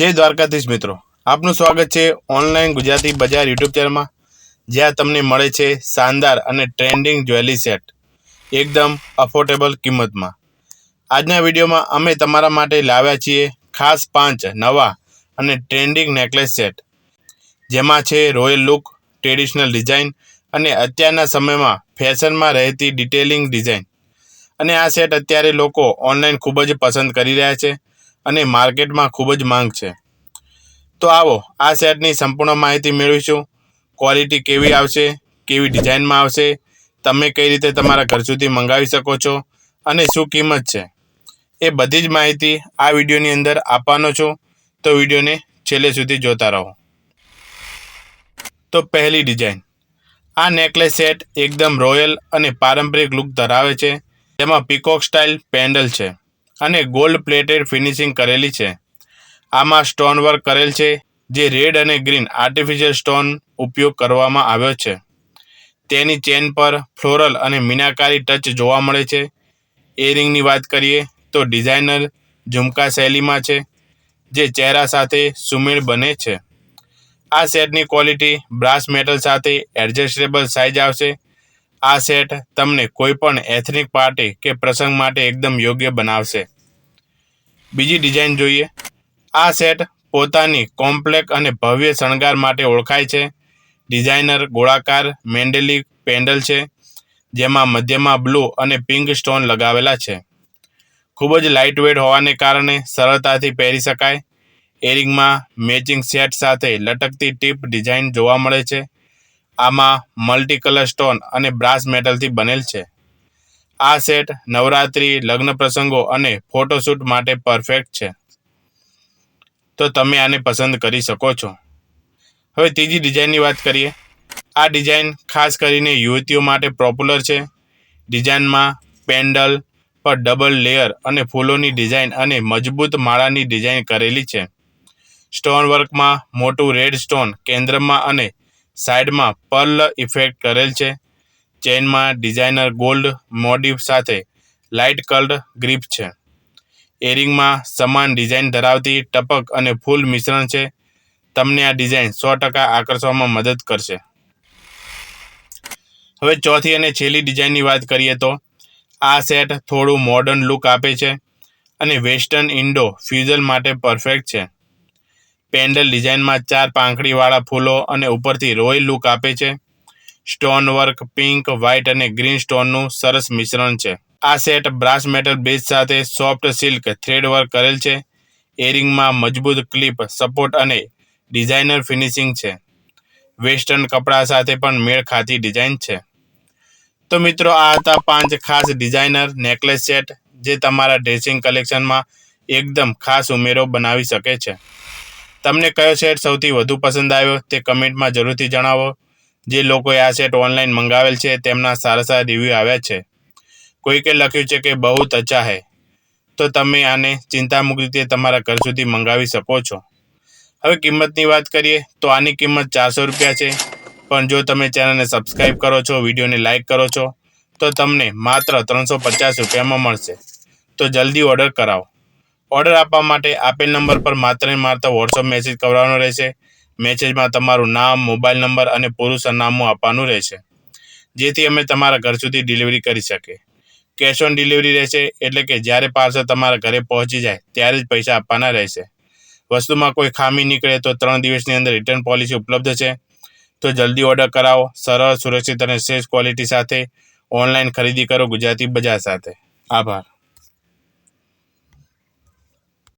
જય દ્વારકાધીશ મિત્રો. આપનું સ્વાગત છે ઓનલાઈન ગુજરાતી બજાર યુટ્યુબ ચેનલમાં, જ્યાં તમને મળે છે શાનદાર અને ટ્રેન્ડિંગ જ્વેલરી સેટ, એકદમ અફોર્ડેબલ કિંમતમાં. આજના વિડીયોમાં અમે તમારા માટે લાવ્યા છીએ ખાસ પાંચ નવા અને ટ્રેન્ડિંગ નેકલેસ સેટ. જેમાં છે રોયલ લુક, ટ્રેડિશનલ ડિઝાઇન અને અત્યારના સમયમાં ફેશનમાં રહેતી ડિટેલિંગ ડિઝાઇન. અને આ સેટ અત્યારે લોકો ઓનલાઈન ખૂબ જ પસંદ કરી રહ્યા છે. અને માર્કેટમાં ખૂબ જ માંગ છે. તો આવો, આ સેટની સંપૂર્ણ માહિતી મેળવીશું. ક્વોલિટી કેવી આવશે? કેવી ડિઝાઇનમાં આવશે? તમે કઈ રીતે તમારા ઘર સુધી મંગાવી શકો છો? અને શું કિંમત છે? એ બધી જ માહિતી આ વિડીયોની અંદર આપવાનો છું. તો વિડીયોને છેલ્લે સુધી જોતા રહો. તો પહેલી ડિઝાઇન. આ નેકલેસ સેટ એકદમ રોયલ અને પારંપરિક લુક ધરાવે છે. તેમાં પીકોક સ્ટાઇલ પેન્ડલ છે. અને ગોલ્ડ પ્લેટેડ ફિનિશિંગ કરેલી છે. આમાં સ્ટોન વર્ક કરેલ છે, જે રેડ અને ગ્રીન આર્ટિફિશિયલ સ્ટોન ઉપયોગ કરવામાં આવ્યો છે. તેની ચેન પર ફ્લોરલ અને મીનાકારી ટચ જોવા મળે છે. એરિંગની વાત કરીએ તો ડિઝાઇનર ઝુમકા શૈલીમાં છે, જે ચહેરા સાથે સુમેળ બને છે. આ સેટની ક્વોલિટી બ્રાસ મેટલ સાથે એડજસ્ટેબલ સાઇઝ આવશે આ સેટ તમને કોઈપણ એથનિક પાર્ટી કે પ્રસંગ માટે એકદમ યોગ્ય બનાવશે. બીજી ડિઝાઇન જોઈએ. આ સેટ પોતાની કોમ્પ્લેક અને ભવ્ય શણગાર માટે ઓળખાય છે. ડિઝાઇનર ગોળાકાર મેન્ડેલી પેન્ડલ છે, જેમાં મધ્યમાં બ્લુ અને પિંક સ્ટોન લગાવેલા છે. ખૂબ જ લાઇટ વેટ હોવાને કારણે સરળતાથી પહેરી શકાય. એરિંગમાં મેચિંગ સેટ સાથે લટકતી ટીપ ડિઝાઇન જોવા મળે છે. આમાં મલ્ટી કલર સ્ટોન અને બ્રાસ મેટલથી બનેલ છે. આ સેટ નવરાત્રિ, લગ્ન પ્રસંગો અને ફોટોશૂટ માટે પરફેક્ટ છે. તો તમે આને પસંદ કરી શકો છો. હવે ત્રીજી ડિઝાઇનની વાત કરીએ. આ ડિઝાઇન ખાસ કરીને યુવતીઓ માટે પોપ્યુલર છે. ડિઝાઇનમાં પેન્ડલ પર ડબલ લેયર અને ફૂલોની ડિઝાઇન અને મજબૂત માળાની ડિઝાઇન કરેલી છે. સ્ટોન વર્કમાં મોટું રેડ સ્ટોન કેન્દ્રમાં અને સાઇડમાં પર્લ ઇફેક્ટ કરેલ છે. ચેઇનમાં ડિઝાઇનર ગોલ્ડ મોડિફ સાથે લાઇટ કલર ગ્રીપ છે. એરિંગમાં સમાન ડિઝાઇન ધરાવતી ટપક અને ફૂલ મિશ્રણ છે. તમને આ ડિઝાઇન સો ટકા આકર્ષવામાં મદદ કરશે. હવે ચોથી અને છેલ્લી ડિઝાઇનની વાત કરીએ તો, આ સેટ થોડું મોડર્ન લુક આપે છે અને વેસ્ટર્ન ઇન્ડો ફ્યુઝન માટે પરફેક્ટ છે. પેન્ડલ ડિઝાઇનમાં ચાર પાંખડીવાળા ફૂલો અને ઉપરથી રોયલ લુક આપે છે. સ્ટોન વર્ક પિંક, વ્હાઇટ અને ગ્રીન સ્ટોનનું સરસ મિશ્રણ છે. આ સેટ બ્રાસ મેટલ બેઝ સાથે સોફ્ટ સિલ્ક થ્રેડ વર્ક કરેલ છે. એરિંગમાં મજબૂત ક્લિપ, સપોર્ટ અને ડિઝાઇનર ફિનિશિંગ છે. વેસ્ટર્ન કપડાં સાથે પણ મેળ ખાતી ડિઝાઇન છે. તો મિત્રો, આ હતા પાંચ ખાસ ડિઝાઇનર નેકલેસ સેટ જે તમારા ડ્રેસિંગ કલેક્શનમાં એકદમ ખાસ ઉમેરો બનાવી શકે છે. તમને કયો સેટ સૌથી વધુ પસંદ આવ્યો તે કમેન્ટમાં જરૂરથી જણાવો. જે લોકોએ આ સેટ ઓનલાઈન મંગાવેલ છે, તેમના સારા સારા રિવ્યૂ આવ્યા છે. કોઈકે લખ્યું છે કે બહુ તચા હે. તો તમે આને ચિંતામુક્ત રીતે તમારા ઘર સુધી મંગાવી શકો છો. હવે કિંમતની વાત કરીએ, તો આની કિંમત ચારસો રૂપિયા છે. પણ જો તમે ચેનલને સબસ્ક્રાઈબ કરો છો, વિડીયોને લાઇક કરો છો, તો તમને માત્ર ત્રણસો પચાસ રૂપિયામાં મળશે. તો જલ્દી ઓર્ડર કરાવો. ઓર્ડર આપવા માટે આપેલ નંબર પર માત્ર ને માત્ર વોટ્સઅપ મેસેજ કરવાનો રહેશે. મેસેજમાં તમારું નામ મોબાઈલ નંબર અને પૂરું સરનામું આપવાનું રહેશે. જેથી અમે તમારા ઘર સુધી ડિલિવરી કરી શકીએ. કેશ ઓન ડિલિવરી રહેશે એટલે કે જ્યારે પાર્સલ તમારા ઘરે પહોંચી જાય ત્યારે જ પૈસા આપવાના રહેશે. વસ્તુમાં કોઈ ખામી નીકળે તો ત્રણ દિવસની અંદર રિટર્ન પોલિસી ઉપલબ્ધ છે. તો જલ્દી ઓર્ડર કરાવો. સરળ, સુરક્ષિત અને શ્રેષ્ઠ ક્વોલિટી સાથે ઓનલાઈન ખરીદી કરો ગુજરાતી બજાર સાથે. આભાર.